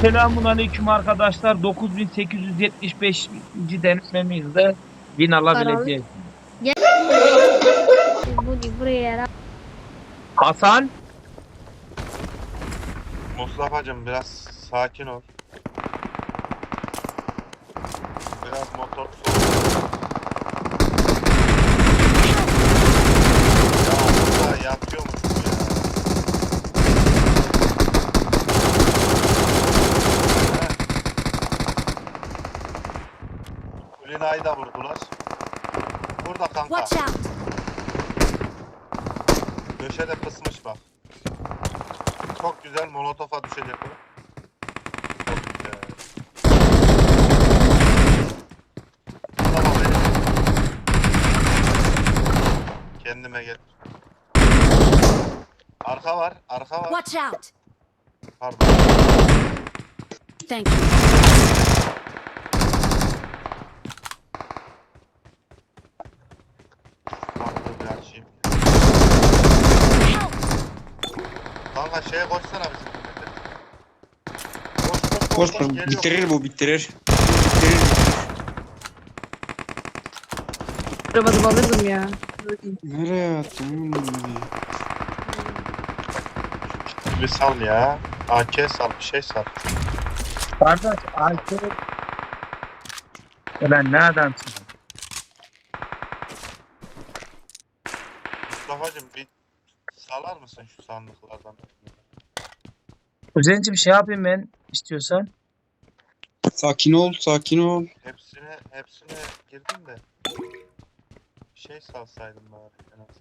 Selamun aleyküm arkadaşlar. 9875. denememizde win alabileceğiz. Hasan Mustafa'cım biraz sakin ol. Biraz motor Ya burada yatıyormuş bu ya. Heh. Kulina'yı da vurdular. Burada kanka. Watch out! Köşede kısmış bak. Çok güzel molotofa düşecek o. Çok güzel. Tamam benim. Kendime gel. Arka var, arka var. Watch out! Pardon. Thank you. Farklı bir açayım. Help! Kanka şeye koşsana bizim. Koş koş koş. Koş, ver, geliyor. bitirir bu bitirir. Bitirir. arabada alırdım ya. Nereye attın? Bir sal ya. AK sal, bir şey sal. kardeş Ayşe Ulan ne adamsın? Kuzencim şey yapayım ben istiyorsan. Sakin ol, sakin ol. Hepsine hepsine girdim de şey salsaydım bari en azından.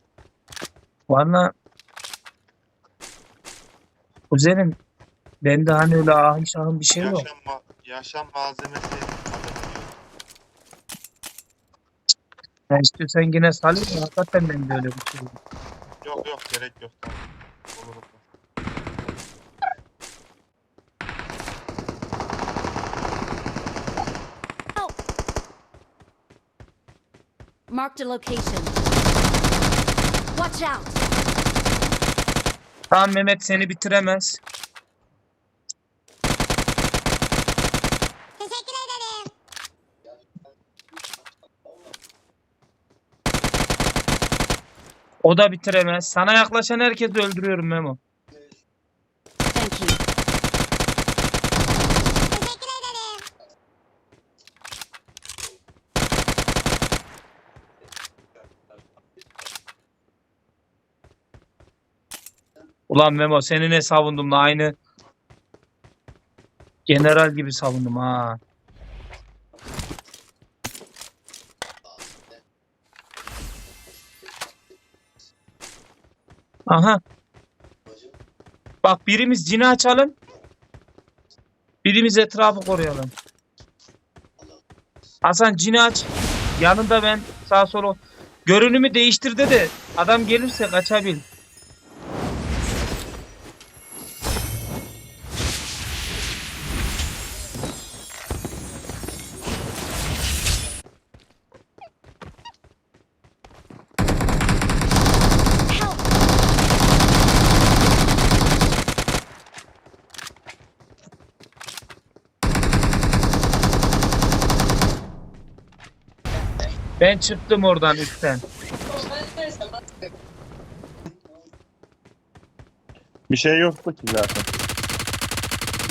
Valla Kuzenim bende hani öyle ahım şahım bir şey yok. Yaşam, ma- yaşam malzemesi Ben istiyorsan yine salayım ya. Hakikaten bende öyle bir şey yok. Yok yok gerek yok tamam. Marked a location. Watch out! Tamam Mehmet seni bitiremez. Teşekkür ederim. O da bitiremez. Sana yaklaşan herkesi öldürüyorum Memo. Thank you. Teşekkür ederim. Ulan Memo seni ne savundum la aynı general gibi savundum ha. Aha. Bak birimiz cini açalım. Birimiz etrafı koruyalım. Hasan cini aç. Yanında ben sağ sola. Görünümü değiştirdi de adam gelirse kaçabil. Ben çıktım oradan üstten. Bir şey yoktu ki zaten.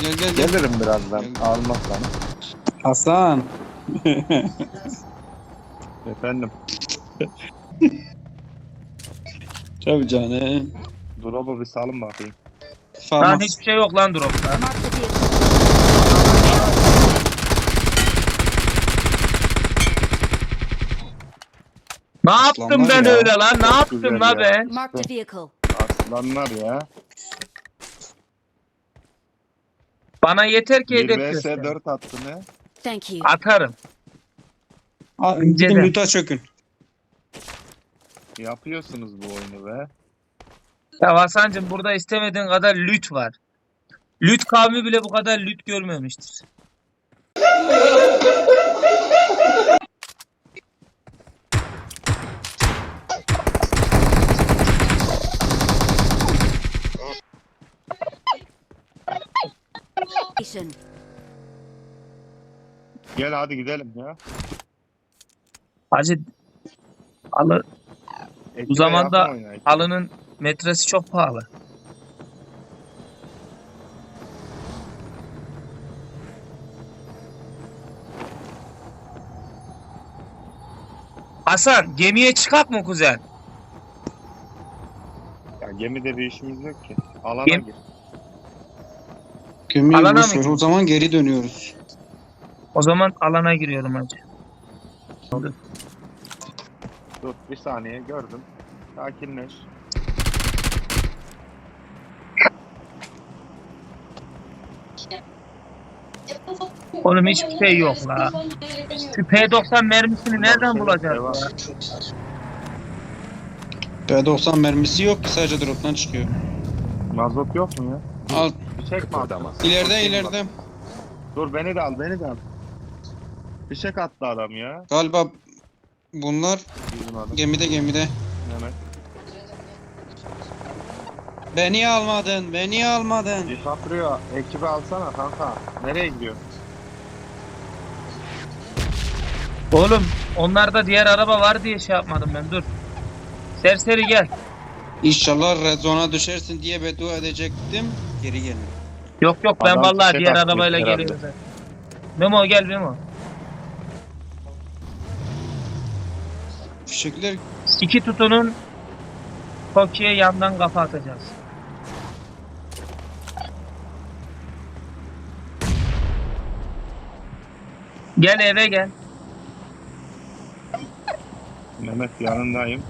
Gel gel gel. Gelirim birazdan. Gel. Almazsan. Hasan. Efendim. Tabii canım. Drop'u bir salın bakayım. Lan hiçbir şey yok lan dropta. Marked a vehicle. Ne yaptım Aslanlar ben ya. öyle lan? Ne Çok yaptım güzel la ya. ben? Marked a vehicle. Aslanlar ya. Bana yeter ki 1 hedef vs göster. 4 attı ne? Thank you. Atarım. Aa. Gidin loot'a çökün. Yapıyorsunuz bu oyunu be. Ya Hasan'cığım burada istemediğin kadar lüt var. Lüt kavmi bile bu kadar lüt görmemiştir. Location. Gel hadi gidelim ya. Hacı halı, Ekibe bu zamanda ekibe. halının metresi çok pahalı. Hasan gemiye çıkak mı kuzen? Ya gemide bir işimiz yok ki. Alana Gem- gir. Gömüyor Alana boş mı? ver. O zaman geri dönüyoruz. O zaman alana giriyorum hacı. Dur bir saniye gördüm. Sakinleş. Oğlum hiçbir şey yok la. Şu P90 mermisini nereden bulacağız devam. ya? P90 mermisi yok ki sadece drop'tan çıkıyor. Mazot yok mu ya? Al Bir çek mi attı? ileride ileride. Dur beni de al beni de al. Fişek attı adam ya. Galiba bunlar Bizim adam. gemide gemide. Mehmet. Beni almadın, beni almadın. DiCaprio ekibi alsana kanka. Nereye gidiyor? Oğlum onlarda diğer araba var diye şey yapmadım ben dur. Serseri gel. İnşallah red zone'a düşersin diye beddua edecektim. Geri geldim. Yok yok ben Adam vallahi fişek diğer atmış arabayla herhalde. geliyorum zaten. Memo gel Memo. Fişekler İki tutunun Toki'ye yandan kafa atacağız. Gel eve gel. Mehmet yanındayım.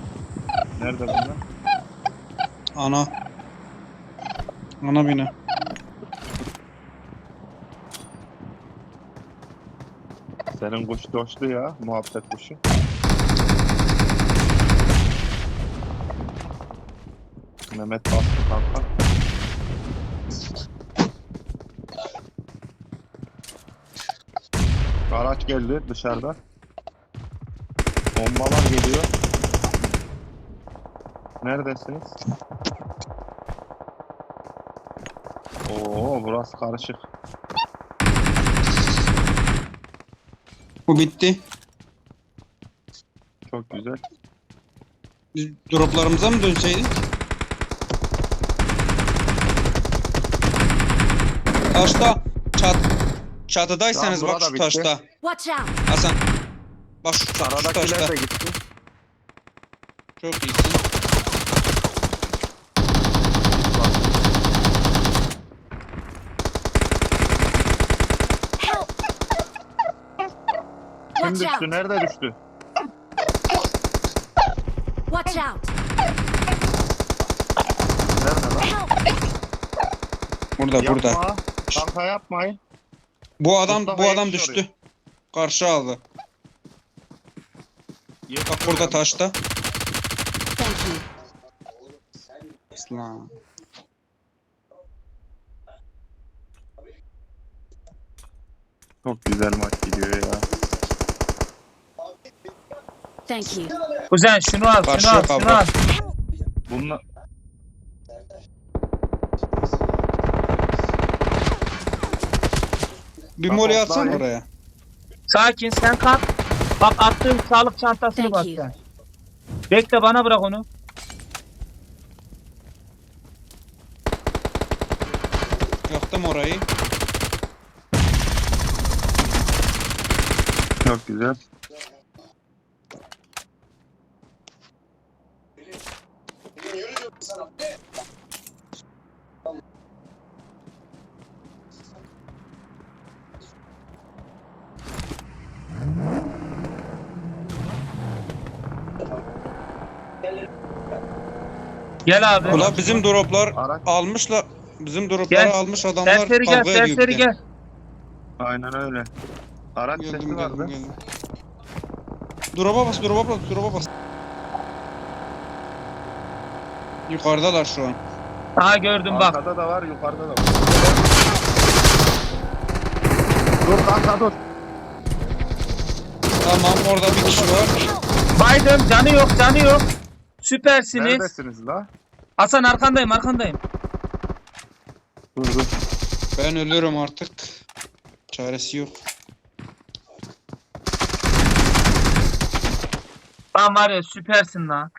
Nerede bunlar? ana. Ana bina. Senin kuş doştu ya. Muhabbet kuşu. Mehmet bastı kanka. Araç geldi dışarıda. Bombalar geliyor. Neredesiniz? Oo burası karışık. Bu bitti. Çok güzel. Biz droplarımıza mı dönseydik? Taşta çat çatıdaysanız Tamam, bak burada şu bitti. taşta. Watch out! Hasan. Bak şu, şu Aradakiler taşta. de gitti. Çok iyisin. Help! Kim Watch düştü? out! Nerede düştü? Watch out! Nerede lan? Help! Burada burada. Yapma. Kanka yapmayın. Bu adam bu adam yetişiyor düştü. Karşı aldı. Bak burada taşta. Thank you. Çok güzel maç gidiyor ya. Thank you. Kuzen şunu al şunu Karşı al yok şunu al. Bununla Bir Bak, moli bak, atsan bak. oraya. Sakin sen kalk. Bak attığım sağlık çantasını Thank bak you. sen. Bekle bana bırak onu. Yaktım orayı. çok güzel. Gel abi. Ula bizim droplar Araç almışlar. Bizim dropları Gel. almış adamlar Serseri gel kavga ediyor serseri bir de. gel. aynen öyle. Araç sesi Geldim vardı. geldim geldim. Drop'a bas drop'a bas drop'a bas. Yukarıdalar şu an. Aha gördüm bak. Arkada da var, yukarıda da var. Dur kanka dur. Tamam orada bir kişi var. Baydım canı yok canı yok. Süpersiniz. Neredesiniz la? Hasan arkandayım arkandayım. Dur dur. Ben ölürüm artık. Çaresi yok. Lan var ya süpersin lan.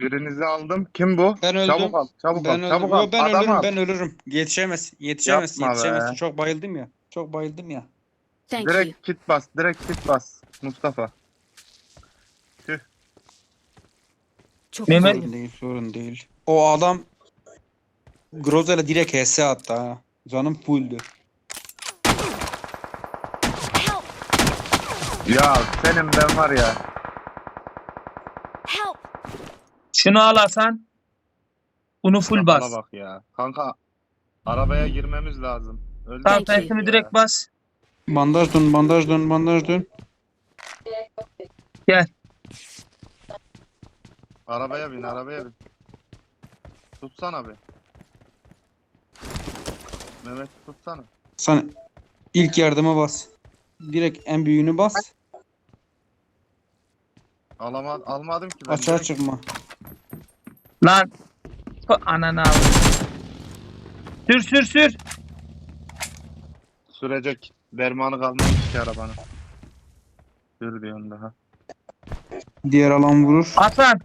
Birinizi aldım. Kim bu? Ben öldüm. Çabuk al. Çabuk Ben, al. ölürüm. Çabuk Yo, al. ben Adam ölürüm. al. Ben ölürüm. Yetişemez. Yetişemez. Yapma be. Yetişemez. Çok bayıldım ya. Çok bayıldım ya. Thank you. Direkt kit bas. Direkt kit bas. Mustafa. Çok Mehmet-. Sorun değil. Sorun değil. O adam Groza'yla direkt HS attı ha. Canım fulldü. Help! Ya senin ben var ya. Help! Şunu al Hasan. Bunu full bas. Bak ya. Kanka arabaya girmemiz lazım. Öldük Tamam sen direkt bas. Bandaj dön, bandaj dön, bandaj dön. Gel. Arabaya bin, arabaya bin. Tutsana bir. Mehmet tutsana. Sen ilk yardıma bas. Direkt en büyüğünü bas. Alama, almadım ki ben. Açığa direkt çıkma. Lan. Tfu, Ananı al. Sür sür sür. Sürecek. Dermanı kalmamış ki arabanın. Sür diyorsun daha. Diğer alan vurur. Hasan.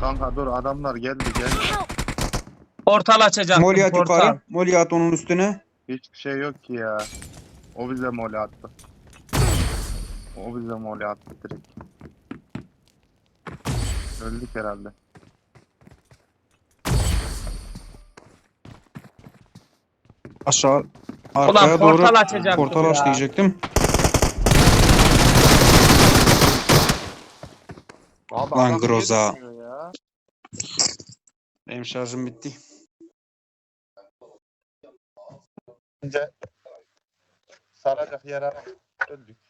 Kanka dur adamlar geldi geldi. Portal açacaktım. Molly at portal. yukarı. Molly at onun üstüne. Hiçbir şey yok ki ya. O bize mole attı. O bize mole attı direkt. Öldük herhalde. Aşağı arkaya Ulan doğru portal açacaktım portal ya. aç diyecektim. Abi Lan adam Groza. ya? Benim şarjım bitti. Bence saracak yer ara. Öldük.